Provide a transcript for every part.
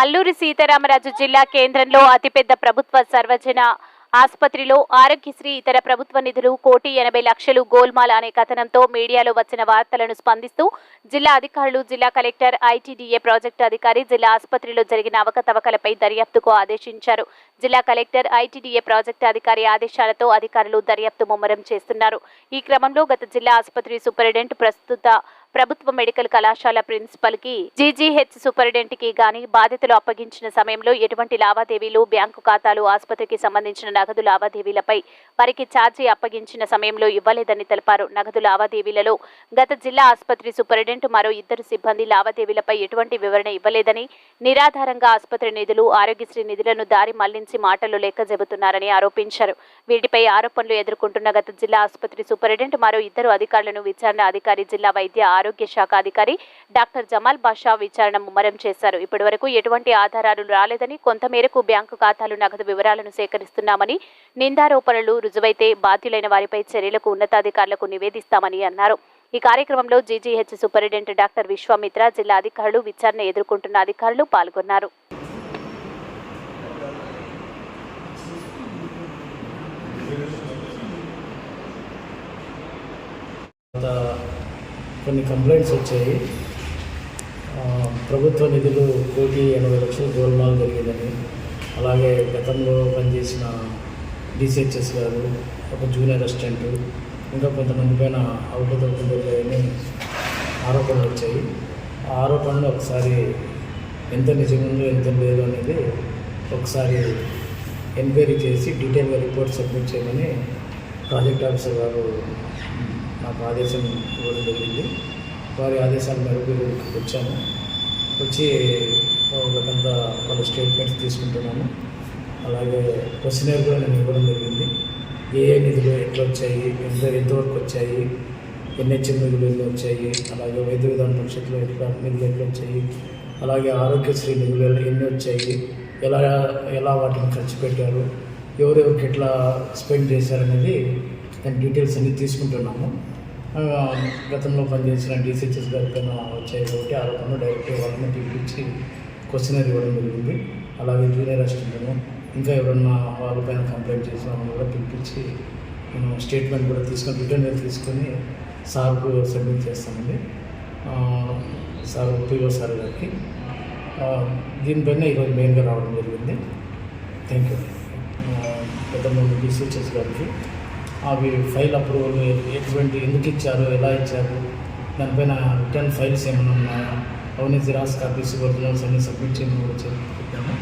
అల్లూరి సీతారామరాజు జిల్లా కేంద్రంలో అతిపెద్ద ప్రభుత్వ సర్వజన ఆసుపత్రిలో ఆరోగ్యశ్రీ ఇతర ప్రభుత్వ నిధులు కోటి ఎనభై లక్షలు గోల్మాల్ అనే కథనంతో మీడియాలో వచ్చిన వార్తలను స్పందిస్తూ జిల్లా అధికారులు జిల్లా కలెక్టర్ ఐటీడీఏ ప్రాజెక్టు అధికారి జిల్లా ఆసుపత్రిలో జరిగిన అవకతవకలపై దర్యాప్తుకు ఆదేశించారు. జిల్లా కలెక్టర్ ఐటీడీఏ ప్రాజెక్టు అధికారి ఆదేశాలతో అధికారులు దర్యాప్తు ముమ్మరం చేస్తున్నారు. ఈ క్రమంలో గత జిల్లా ఆసుపత్రి సూపరింటెండెంట్ ప్రస్తుత ప్రభుత్వ మెడికల్ కళాశాల ప్రిన్సిపల్కి జీజీహెచ్ సూపరింటెండెంట్కి గాని బాధితులు అప్పగించిన సమయంలో ఎటువంటి లావాదేవీలు బ్యాంకు ఖాతాలు ఆసుపత్రికి సంబంధించిన నగదు లావాదేవీలపై వారికి ఛార్జీ అప్పగించిన సమయంలో ఇవ్వలేదని తెలిపారు. నగదు లావాదేవీలలో గత జిల్లా ఆసుపత్రి సూపరింటెండెంట్ మరో ఇద్దరు సిబ్బంది లావాదేవీలపై ఎటువంటి వివరణ ఇవ్వలేదని నిరాధారంగా ఆసుపత్రి నిధులు ఆరోగ్యశ్రీ నిధులను దారి మళ్ళించి మాటలు లెక్క చెబుతున్నారని ఆరోపించారు. వీటిపై ఆరోపణలు ఎదుర్కొంటున్న గత జిల్లా ఆసుపత్రి సూపరింటెండెంట్ మరో ఇద్దరు అధికారులను విచారణ అధికారి జిల్లా వైద్య ఆరోగ్య శాఖ అధికారి డాక్టర్ జమాల్ బాషా విచారణ ముమ్మరం చేశారు. ఇప్పటివరకు ఎటువంటి ఆధారాలు రాలేదని కొంతమేరకు బ్యాంకు ఖాతాలు నగదు వివరాలను సేకరిస్తున్నామని నిందారోపణలు రుజువైతే బాధ్యులైన వారిపై చర్యలకు ఉన్నతాధికారులకు నివేదిస్తామని అన్నారు. ఈ కార్యక్రమంలో జీజీహెచ్ సూపరింటెండెంట్ డాక్టర్ విశ్వామిత్ర జిల్లా అధికారులు విచారణ ఎదుర్కొంటున్న అధికారులు పాల్గొన్నారు. తర్వాత కొన్ని కంప్లైంట్స్ వచ్చాయి. ప్రభుత్వ నిధులు కోటి ఎనభై లక్షలు గోల్మాల్ జరిగిందని అలాగే గతంలో పనిచేసిన డిసిహెచ్ఎస్ గారు ఒక జూనియర్ అసిస్టెంట్ ఇంకా కొంతమంది పైన అవకతవకలు జరిగాయని ఆరోపణలు వచ్చాయి. ఆ ఆరోపణలు ఒకసారి ఎంత నిజముందో ఎంత లేదు అనేది ఒకసారి ఎంక్వైరీ చేసి డీటెయిల్గా రిపోర్ట్ సబ్మిట్ చేయమని ప్రాజెక్ట్ ఆఫీసర్ గారు నాకు ఆదేశం ఇవ్వడం జరిగింది. వారి ఆదేశాల మేరకు వచ్చాను వచ్చి ఒక వాళ్ళ స్టేట్మెంట్స్ తీసుకుంటున్నాను. అలాగే క్వశ్చనర్ కూడా నేను ఇవ్వడం జరిగింది. ఏ ఏ నిధులు ఎట్లా వచ్చాయి ఎంత ఎంతవరకు వచ్చాయి ఎన్హెచ్ఎం నిధులు ఎన్ని వచ్చాయి అలాగే వైద్య విధాన పరిషత్లో ఎట్లా నిధులు ఎట్లా వచ్చాయి అలాగే ఆరోగ్యశ్రీ నిధులు ఎన్ని వచ్చాయి ఎలా ఎలా వాటిని ఖర్చు పెట్టారు ఎవరెవరికి ఎట్లా స్పెండ్ చేశారనేది దాని డీటెయిల్స్ అన్నీ తీసుకుంటున్నాము. గతంలో పనిచేసిన డీసీచెస్ గారి పైన వచ్చాయి కాబట్టి ఆ రకంగా డైరెక్ట్ వాళ్ళని పిలిపించి క్వశ్చనర్ ఇవ్వడం జరిగింది. అలాగే జూనియర్ అసిస్టెంట్ను ఇంకా ఎవరన్నా వాళ్ళపైన కంప్లైంట్ చేసిన వాళ్ళని కూడా పిలిపించి నేను స్టేట్మెంట్ కూడా తీసుకొని రిటర్న్ తీసుకొని సార్కు సబ్మిట్ చేస్తామండి. సార్ పిఓ సార్ గారికి. దీనిపైన ఈరోజు మెయిన్గా రావడం జరిగింది. థ్యాంక్ యూ గతంలో డీసీచెస్ గారికి అవి ఫైల్ అప్రూవల్ ఎటువంటి ఎందుకు ఇచ్చారు ఎలా ఇచ్చారు? దానిపైన రిటర్న్ ఫైల్స్ ఏమైనా ఉన్నాయా? అవన్నీ జిరాక్స్ కాపీస్ ఒరిజినల్స్ అన్నీ సబ్మిట్ చేయమని కూడా చెప్పాము.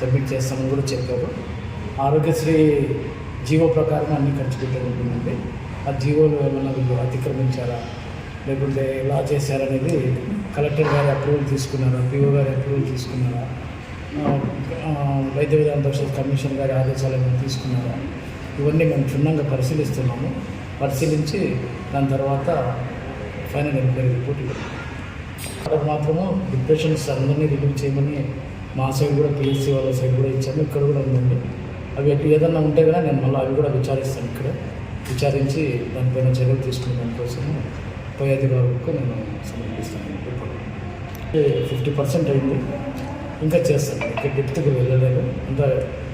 సబ్మిట్ చేస్తామని కూడా చెప్పారు. ఆరోగ్యశ్రీ జీవో ప్రకారం అన్ని ఖర్చు పెట్టే ఉంటుందండి. ఆ జీవోలు ఏమైనా వీళ్ళు అతిక్రమించారా? లేకుంటే ఎలా చేశారనేది కలెక్టర్ గారి అప్రూవల్ తీసుకున్నారా? పిఓ గారి అప్రూవల్ తీసుకున్నారా? వైద్య విధాన పరిషత్ కమిషన్ గారి ఆదేశాలు ఏమైనా తీసుకున్నారా? ఇవన్నీ మేము క్షుణ్ణంగా పరిశీలిస్తున్నాము. పరిశీలించి దాని తర్వాత ఫైనల్ ఎంక్వైరీ రిపోర్ట్ ఇవ్వాలి మాత్రము డిప్రెషన్స్ అందరినీ రిలీవ్ చేయమని మా సైడ్ కూడా పిఎస్సీ వాళ్ళ సైడ్ కూడా ఇచ్చాము. ఇక్కడ కూడా ఉందండి అవి అటు ఏదన్నా ఉంటే కూడా నేను మళ్ళీ అవి కూడా విచారిస్తాను ఇక్కడ. విచారించి దానిపైన చర్యలు తీసుకునే దానికోసము పై అధికారులకు నేను సమర్పిస్తాను. ఫిఫ్టీ పర్సెంట్ అయింది. ఇంకా చేస్తాను. ఇంకా డెప్త్కి వెళ్ళలేదు. అంతా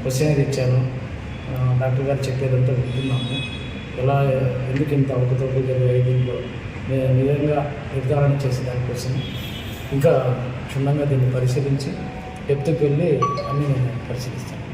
క్వశ్చన్ ఇచ్చాను. డాక్టర్ గారు చెప్పేదంతా వింటున్నాము. ఎలా ఎందుకు ఇంత అవకతవకలు జరిగాయి? దీంట్లో ని- నిజంగా నిర్ధారణ చేసే దానికోసం ఇంకా క్షుణ్ణంగా దీన్ని పరిశీలించి డెప్త్కి వెళ్ళి అన్నీ నేను పరిశీలిస్తాను